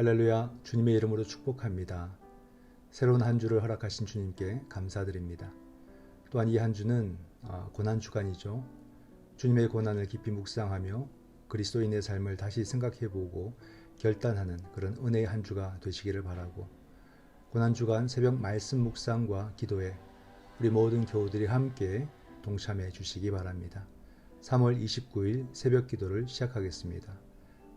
할렐루야 주님의 이름으로 축복합니다. 새로운 한 주를 허락하신 주님께 감사드립니다. 또한 이 한 주는 아, 고난 주간이죠. 주님의 고난을 깊이 묵상하며 그리스도인의 삶을 다시 생각해보고 결단하는 그런 은혜의 한 주가 되시기를 바라고 고난 주간 새벽 말씀 묵상과 기도에 우리 모든 교우들이 함께 동참해 주시기 바랍니다. 3월 29일 새벽 기도를 시작하겠습니다.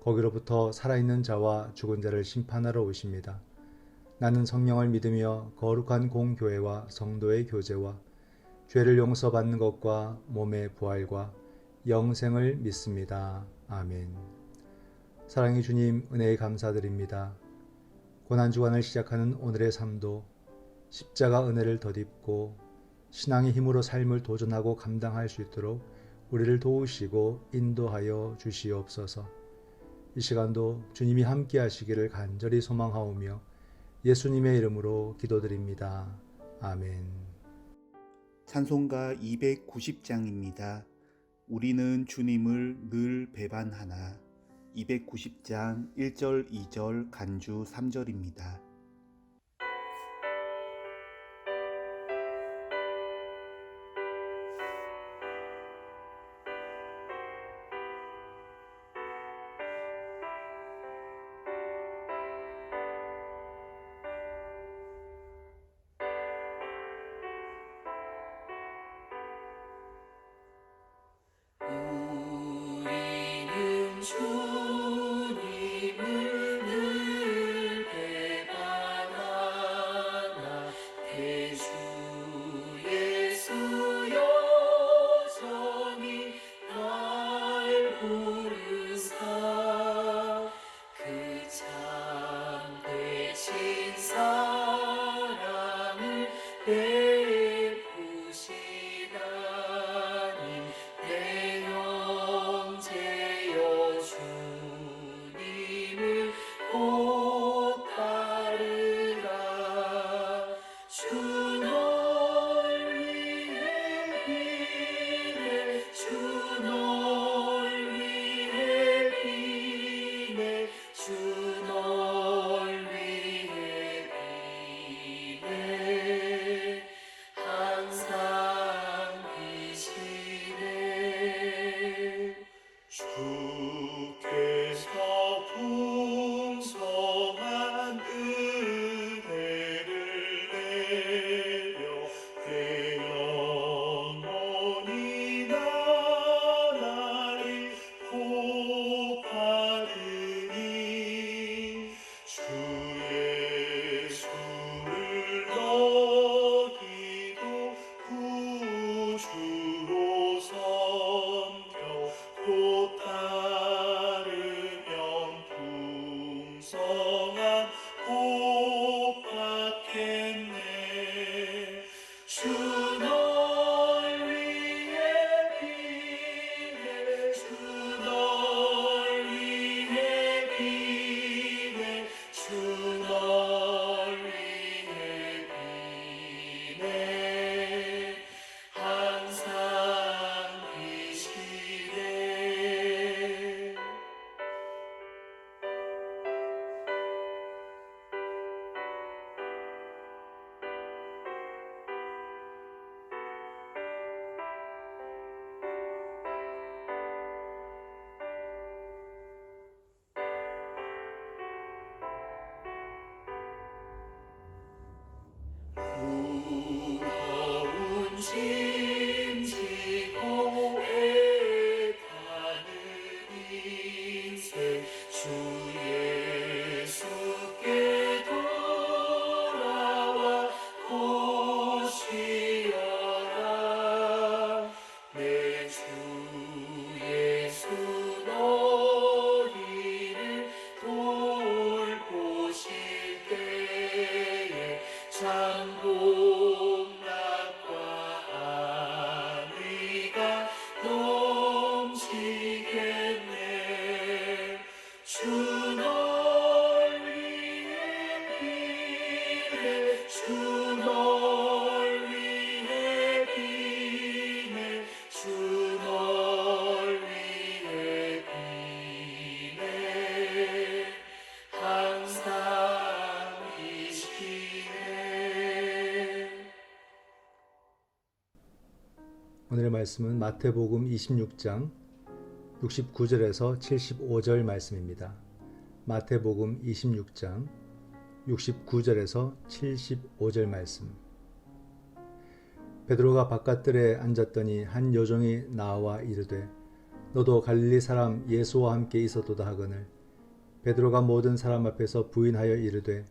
거기로부터 살아있는 자와 죽은 자를 심판하러 오십니다. 나는 성령을 믿으며 거룩한 공교회와 성도의 교제와 죄를 용서받는 것과 몸의 부활과 영생을 믿습니다. 아멘. 사랑의 주님, 은혜에 감사드립니다. 고난주간을 시작하는 오늘의 삶도 십자가 은혜를 덧입고 신앙의 힘으로 삶을 도전하고 감당할 수 있도록 우리를 도우시고 인도하여 주시옵소서. 이 시간도 주님이 함께 하시기를 간절히 소망하오며 예수님의 이름으로 기도드립니다. 아멘. 찬송가 290장입니다. 우리는 주님을 늘 배반하나 290장 1절 2절 간주 3절입니다. 우 말씀은 마태복음 26장 69절에서 75절 말씀입니다. 마태복음 26장 69절에서 75절 말씀. 베드로가 바깥들에 앉았더니 한 여종이 나와 이르되 너도 갈릴리 사람 예수와 함께 있었도다 하거늘 베드로가 모든 사람 앞에서 부인하여 이르되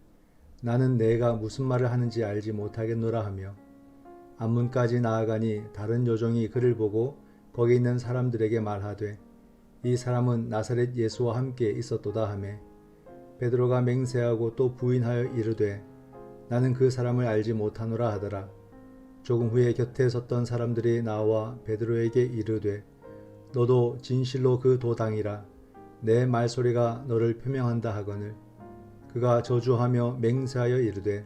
나는 내가 무슨 말을 하는지 알지 못하겠노라 하며 안문까지 나아가니 다른 요종이 그를 보고 거기 있는 사람들에게 말하되 이 사람은 나사렛 예수와 함께 있었도다 하매 베드로가 맹세하고 또 부인하여 이르되 나는 그 사람을 알지 못하노라 하더라. 조금 후에 곁에 섰던 사람들이 나와 베드로에게 이르되 너도 진실로 그 도당이라. 내 말소리가 너를 표명한다 하거늘. 그가 저주하며 맹세하여 이르되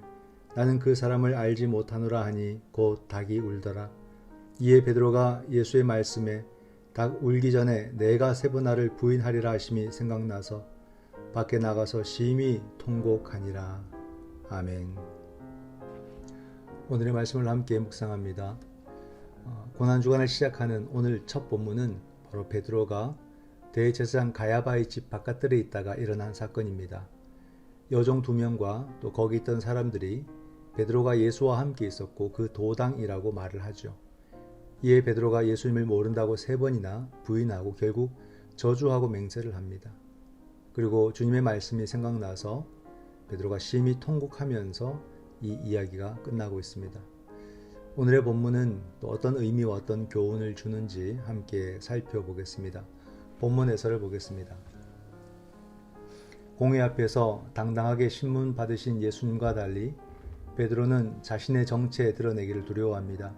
나는 그 사람을 알지 못하노라 하니 곧 닭이 울더라. 이에 베드로가 예수의 말씀에 닭 울기 전에 내가 세 번 나를 부인하리라 하심이 생각나서 밖에 나가서 심히 통곡하니라. 아멘. 오늘의 말씀을 함께 묵상합니다. 어, 고난 주간을 시작하는 오늘 첫 본문은 바로 베드로가 대제사장 가야바의 집 바깥들에 있다가 일어난 사건입니다. 여종 두 명과 또 거기 있던 사람들이 베드로가 예수와 함께 있었고 그 도당이라고 말을 하죠. 이에 베드로가 예수님을 모른다고 세 번이나 부인하고 결국 저주하고 맹세를 합니다. 그리고 주님의 말씀이 생각나서 베드로가 심히 통곡하면서 이 이야기가 끝나고 있습니다. 오늘의 본문은 또 어떤 의미와 어떤 교훈을 주는지 함께 살펴보겠습니다. 본문 해설을 보겠습니다. 공회 앞에서 당당하게 신문 받으신 예수님과 달리 베드로는 자신의 정체에 드러내기를 두려워합니다.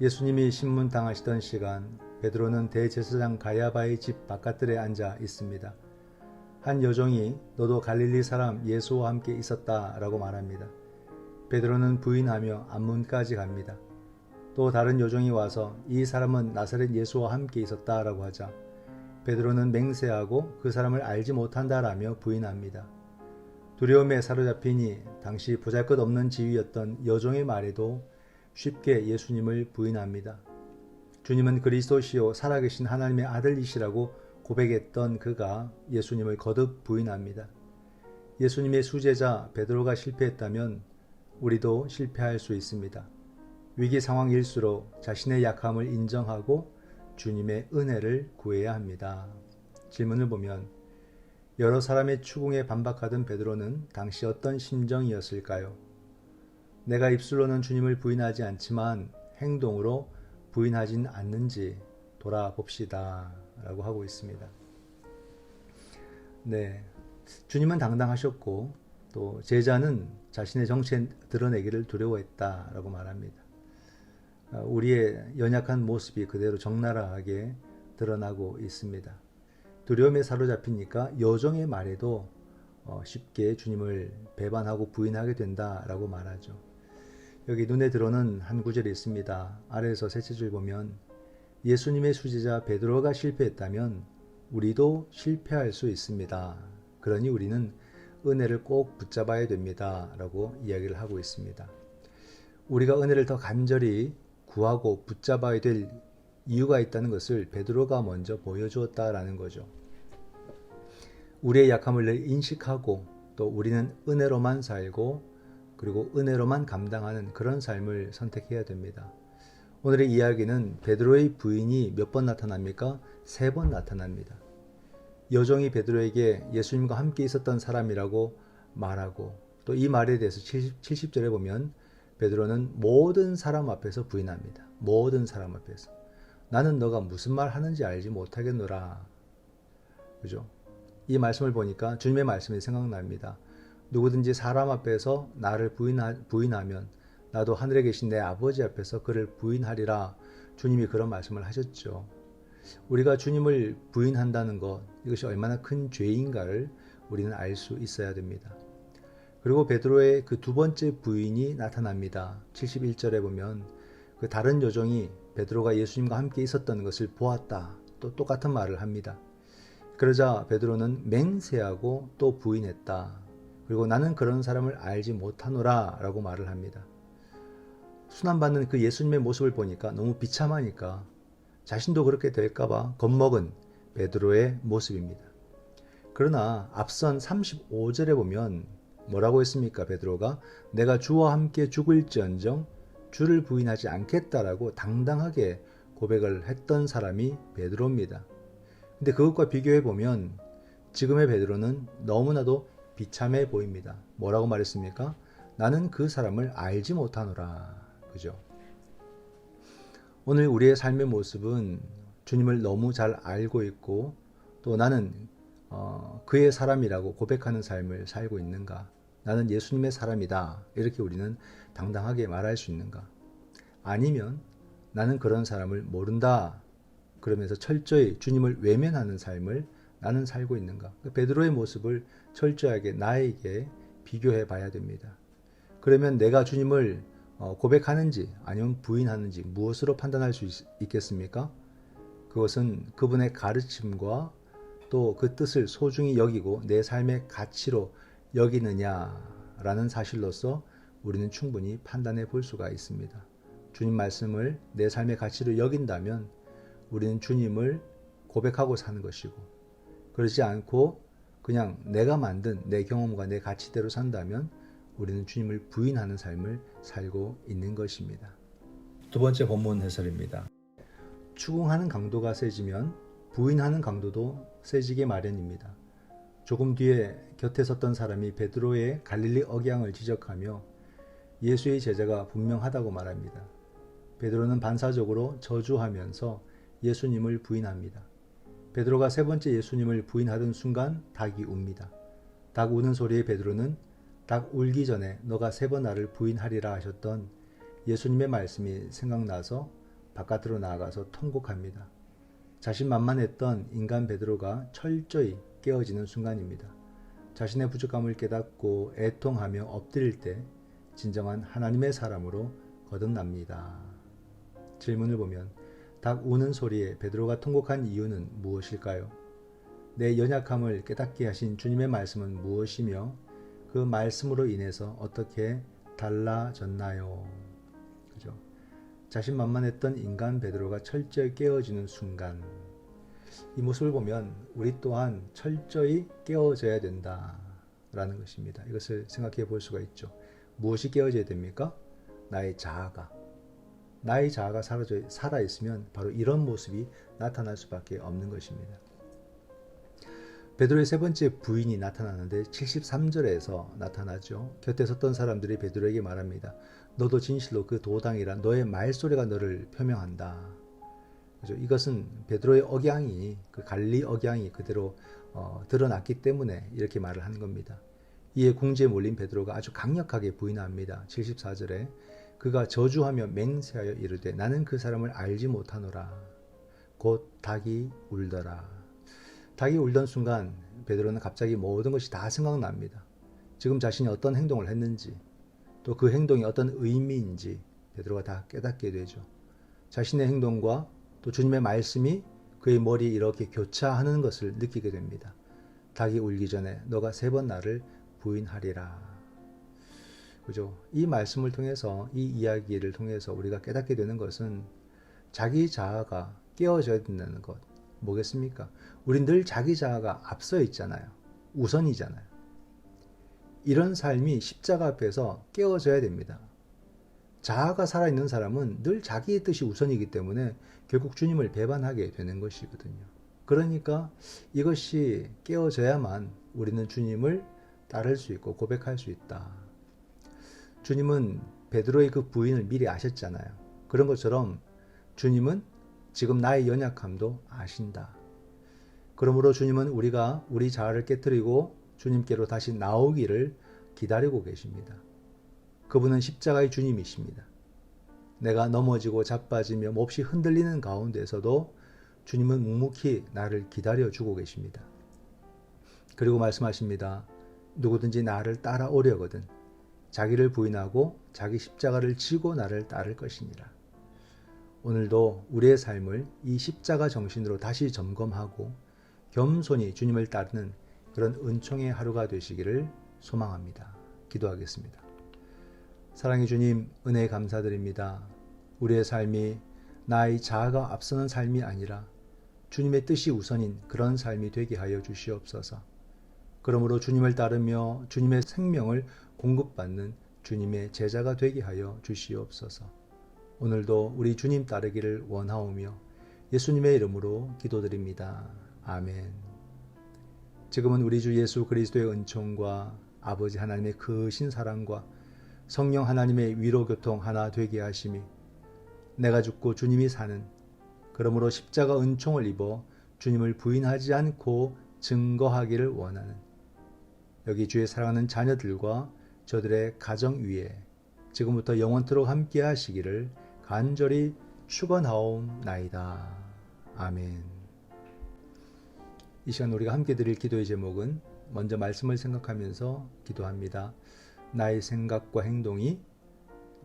예수님이 신문 당하시던 시간 베드로는 대제사장 가야바의 집 바깥들에 앉아 있습니다. 한 여종이 너도 갈릴리 사람 예수와 함께 있었다 라고 말합니다. 베드로는 부인하며 안문까지 갑니다. 또 다른 여종이 와서 이 사람은 나사렛 예수와 함께 있었다 라고 하자 베드로는 맹세하고 그 사람을 알지 못한다라며 부인합니다. 두려움에 사로잡히니 당시 보잘것없는 지위였던 여종의 말에도 쉽게 예수님을 부인합니다. 주님은 그리스도시요 살아계신 하나님의 아들이시라고 고백했던 그가 예수님을 거듭 부인합니다. 예수님의 수제자 베드로가 실패했다면 우리도 실패할 수 있습니다. 위기 상황일수록 자신의 약함을 인정하고 주님의 은혜를 구해야 합니다. 질문을 보면 여러 사람의 추궁에 반박하던 베드로는 당시 어떤 심정이었을까요? 내가 입술로는 주님을 부인하지 않지만 행동으로 부인하진 않는지 돌아봅시다. 라고 하고 있습니다. 네. 주님은 당당하셨고 또 제자는 자신의 정체 드러내기를 두려워했다 라고 말합니다. 아, 우리의 연약한 모습이 그대로 적나라하게 드러나고 있습니다. 두려움에 사로잡히니까 여정의 말에도 어, 쉽게 주님을 배반하고 부인하게 된다라고 말하죠. 여기 눈에 들어오는 한 구절이 있습니다. 아래에서 셋째 줄 보면 예수님의 수제자 베드로가 실패했다면 우리도 실패할 수 있습니다. 그러니 우리는 은혜를 꼭 붙잡아야 됩니다. 라고 이야기를 하고 있습니다. 우리가 은혜를 더 간절히 구하고 붙잡아야 될 이유가 있다는 것을 베드로가 먼저 보여주었다라는 거죠. 우리의 약함을 인식하고 또 우리는 은혜로만 살고 그리고 은혜로만 감당하는 그런 삶을 선택해야 됩니다. 오늘의 이야기는 베드로의 부인이 몇 번 나타납니까? 세 번 나타납니다. 여종이 베드로에게 예수님과 함께 있었던 사람이라고 말하고 또 이 말에 대해서 70, 70절에 보면 베드로는 모든 사람 앞에서 부인합니다. 모든 사람 앞에서. 나는 너가 무슨 말 하는지 알지 못하겠노라. 그죠? 이 말씀을 보니까 주님의 말씀이 생각납니다. 누구든지 사람 앞에서 나를 부인하, 부인하면 나도 하늘에 계신 내 아버지 앞에서 그를 부인하리라. 주님이 그런 말씀을 하셨죠. 우리가 주님을 부인한다는 것, 이것이 얼마나 큰 죄인가를 우리는 알 수 있어야 됩니다. 그리고 베드로의 그 두 번째 부인이 나타납니다. 71절에 보면 그 다른 여종이 베드로가 예수님과 함께 있었던 것을 보았다. 또 똑같은 말을 합니다. 그러자 베드로는 맹세하고 또 부인했다. 그리고 나는 그런 사람을 알지 못하노라 라고 말을 합니다. 순환받는 그 예수님의 모습을 보니까 너무 비참하니까 자신도 그렇게 될까봐 겁먹은 베드로의 모습입니다. 그러나 앞선 35절에 보면 뭐라고 했습니까? 베드로가 내가 주와 함께 죽을지언정 주를 부인하지 않겠다라고 당당하게 고백을 했던 사람이 베드로입니다. 근데 그것과 비교해 보면 지금의 베드로는 너무나도 비참해 보입니다. 뭐라고 말했습니까? 나는 그 사람을 알지 못하노라. 그죠? 오늘 우리의 삶의 모습은 주님을 너무 잘 알고 있고 또 나는 어, 그의 사람이라고 고백하는 삶을 살고 있는가? 나는 예수님의 사람이다. 이렇게 우리는 당당하게 말할 수 있는가? 아니면 나는 그런 사람을 모른다. 그러면서 철저히 주님을 외면하는 삶을 나는 살고 있는가? 그 베드로의 모습을 철저하게 나에게 비교해 봐야 됩니다. 그러면 내가 주님을 어, 고백하는지 아니면 부인하는지 무엇으로 판단할 수 있, 겠습니까 그것은 그분의 가르침과 또 그 뜻을 소중히 여기고 내 삶의 가치로 여기느냐라는 사실로서 우리는 충분히 판단해 볼 수가 있습니다. 주님 말씀을 내 삶의 가치로 여긴다면 우리는 주님을 고백하고 사는 것이고 그러지 않고 그냥 내가 만든 내 경험과 내 가치대로 산다면 우리는 주님을 부인하는 삶을 살고 있는 것입니다. 두 번째 본문 해설입니다. 추궁하는 강도가 세지면 부인하는 강도도 세지게 마련입니다. 조금 뒤에 곁에 섰던 사람이 베드로의 갈릴리 억양을 지적하며 예수의 제자가 분명하다고 말합니다. 베드로는 반사적으로 저주하면서 예수님을 부인합니다. 베드로가 세 번째 예수님을 부인하던 순간 닭이 웁니다. 닭 우는 소리에 베드로는 닭 울기 전에 너가 세 번 나를 부인하리라 하셨던 예수님의 말씀이 생각나서 바깥으로 나아가서 통곡합니다. 자신만만했던 인간 베드로가 철저히 깨어지는 순간입니다. 자신의 부족함을 깨닫고 애통하며 엎드릴 때 진정한 하나님의 사람으로 거듭납니다. 질문을 보면 닭 우는 소리에 베드로가 통곡한 이유는 무엇일까요? 내 연약함을 깨닫게 하신 주님의 말씀은 무엇이며 그 말씀으로 인해서 어떻게 달라졌나요? 그죠? 자신만만했던 인간 베드로가 철저히 깨어지는 순간 이 모습을 보면 우리 또한 철저히 깨어져야 된다라는 것입니다. 이것을 생각해 볼 수가 있죠. 무엇이 깨어져야 됩니까? 나의 자아가. 나의 자아가 사라져, 살아있으면 바로 이런 모습이 나타날 수밖에 없는 것입니다. 베드로의 세 번째 부인이 나타나는데 73절에서 나타나죠. 곁에 섰던 사람들이 베드로에게 말합니다. 너도 진실로 그 도당이라 너의 말소리가 너를 표명한다. 그죠? 이것은 베드로의 억양이 그 갈리 억양이 그대로 어, 드러났기 때문에 이렇게 말을 한 겁니다. 이에 궁지에 몰린 베드로가 아주 강력하게 부인합니다. 74절에 그가 저주하며 맹세하여 이르되 나는 그 사람을 알지 못하노라. 곧 닭이 울더라. 닭이 울던 순간 베드로는 갑자기 모든 것이 다 생각납니다. 지금 자신이 어떤 행동을 했는지 또 그 행동이 어떤 의미인지 베드로가 다 깨닫게 되죠. 자신의 행동과 또 주님의 말씀이 그의 머리에 이렇게 교차하는 것을 느끼게 됩니다. 닭이 울기 전에 너가 세 번 나를 부인하리라. 그죠? 이 말씀을 통해서 이 이야기를 통해서 우리가 깨닫게 되는 것은 자기 자아가 깨어져야 된다는 것. 뭐겠습니까? 우린 늘 자기 자아가 앞서 있잖아요. 우선이잖아요. 이런 삶이 십자가 앞에서 깨어져야 됩니다. 자아가 살아있는 사람은 늘 자기의 뜻이 우선이기 때문에 결국 주님을 배반하게 되는 것이거든요. 그러니까 이것이 깨어져야만 우리는 주님을 따를 수 있고 고백할 수 있다. 주님은 베드로의 그 부인을 미리 아셨잖아요. 그런 것처럼 주님은 지금 나의 연약함도 아신다. 그러므로 주님은 우리가 우리 자아를 깨뜨리고 주님께로 다시 나오기를 기다리고 계십니다. 그분은 십자가의 주님이십니다. 내가 넘어지고 자빠지며 몹시 흔들리는 가운데서도 주님은 묵묵히 나를 기다려 주고 계십니다. 그리고 말씀하십니다. 누구든지 나를 따라오려거든 자기를 부인하고 자기 십자가를 지고 나를 따를 것이니라. 오늘도 우리의 삶을 이 십자가 정신으로 다시 점검하고 겸손히 주님을 따르는 그런 은총의 하루가 되시기를 소망합니다. 기도하겠습니다. 사랑의 주님, 은혜 감사드립니다. 우리의 삶이 나의 자아가 앞서는 삶이 아니라 주님의 뜻이 우선인 그런 삶이 되게 하여 주시옵소서. 그러므로 주님을 따르며 주님의 생명을 공급받는 주님의 제자가 되게 하여 주시옵소서. 오늘도 우리 주님 따르기를 원하오며 예수님의 이름으로 기도드립니다. 아멘. 지금은 우리 주 예수 그리스도의 은총과 아버지 하나님의 크신 사랑과 성령 하나님의 위로 교통 하나 되게 하심이 내가 죽고 주님이 사는 그러므로 십자가 은총을 입어 주님을 부인하지 않고 증거하기를 원하는 여기 주의 사랑하는 자녀들과 저들의 가정 위에 지금부터 영원토록 함께 하시기를 간절히 축원하옵나이다. 아멘. 이 시간 우리가 함께 드릴 기도의 제목은 먼저 말씀을 생각하면서 기도합니다. 나의 생각과 행동이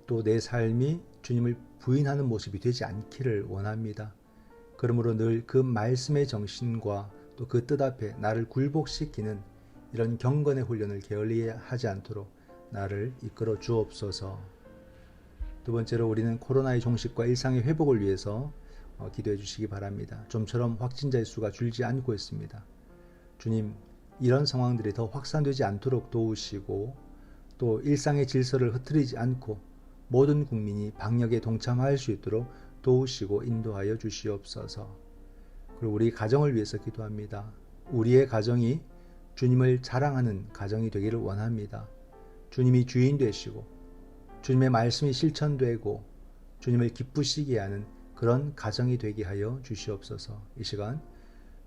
또 내 삶이 주님을 부인하는 모습이 되지 않기를 원합니다. 그러므로 늘 그 말씀의 정신과 또 그 뜻 앞에 나를 굴복시키는 이런 경건의 훈련을 게을리 하지 않도록 나를 이끌어 주옵소서. 두 번째로 우리는 코로나의 종식과 일상의 회복을 위해서 어, 기도해 주시기 바랍니다. 좀처럼 확진자의 수가 줄지 않고 있습니다. 주님, 이런 상황들이 더 확산되지 않도록 도우시고 또 일상의 질서를 흐트리지 않고 모든 국민이 방역에 동참할 수 있도록 도우시고 인도하여 주시옵소서. 그리고 우리 가정을 위해서 기도합니다. 우리의 가정이 주님을 자랑하는 가정이 되기를 원합니다. 주님이 주인 되시고 주님의 말씀이 실천되고 주님을 기쁘시게 하는 그런 가정이 되게 하여 주시옵소서. 이 시간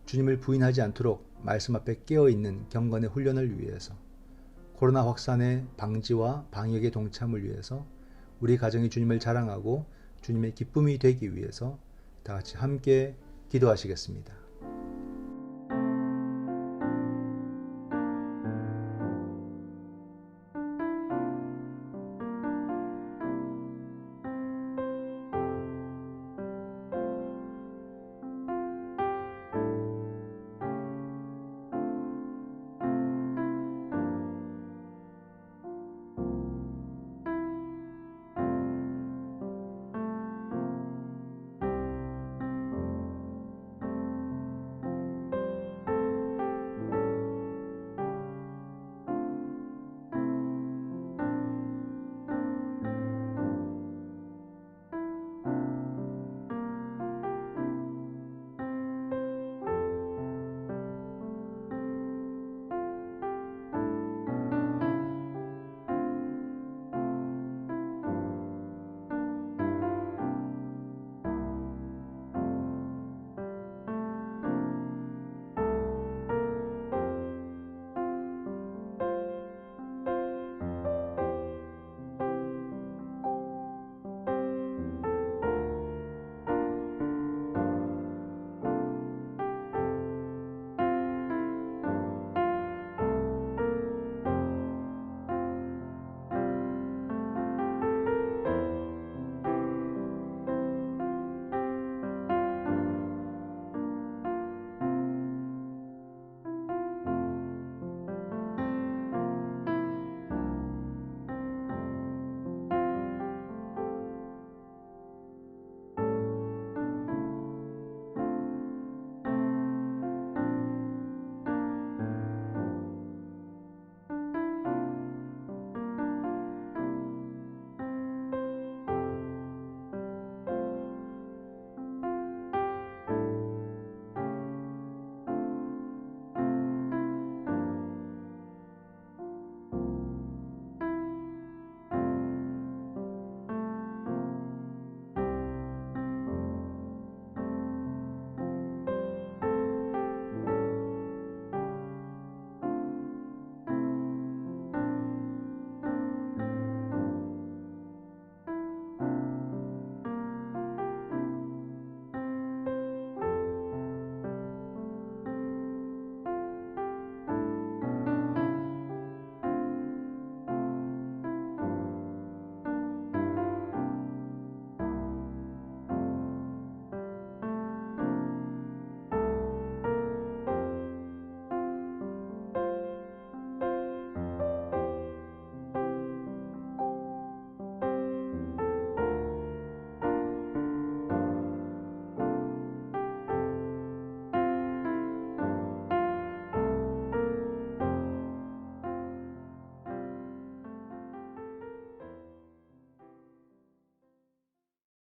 주님을 부인하지 않도록 말씀 앞에 깨어 있는 경건의 훈련을 위해서 코로나 확산의 방지와 방역의 동참을 위해서 우리 가정이 주님을 자랑하고 주님의 기쁨이 되기 위해서 다 같이 함께 기도하시겠습니다.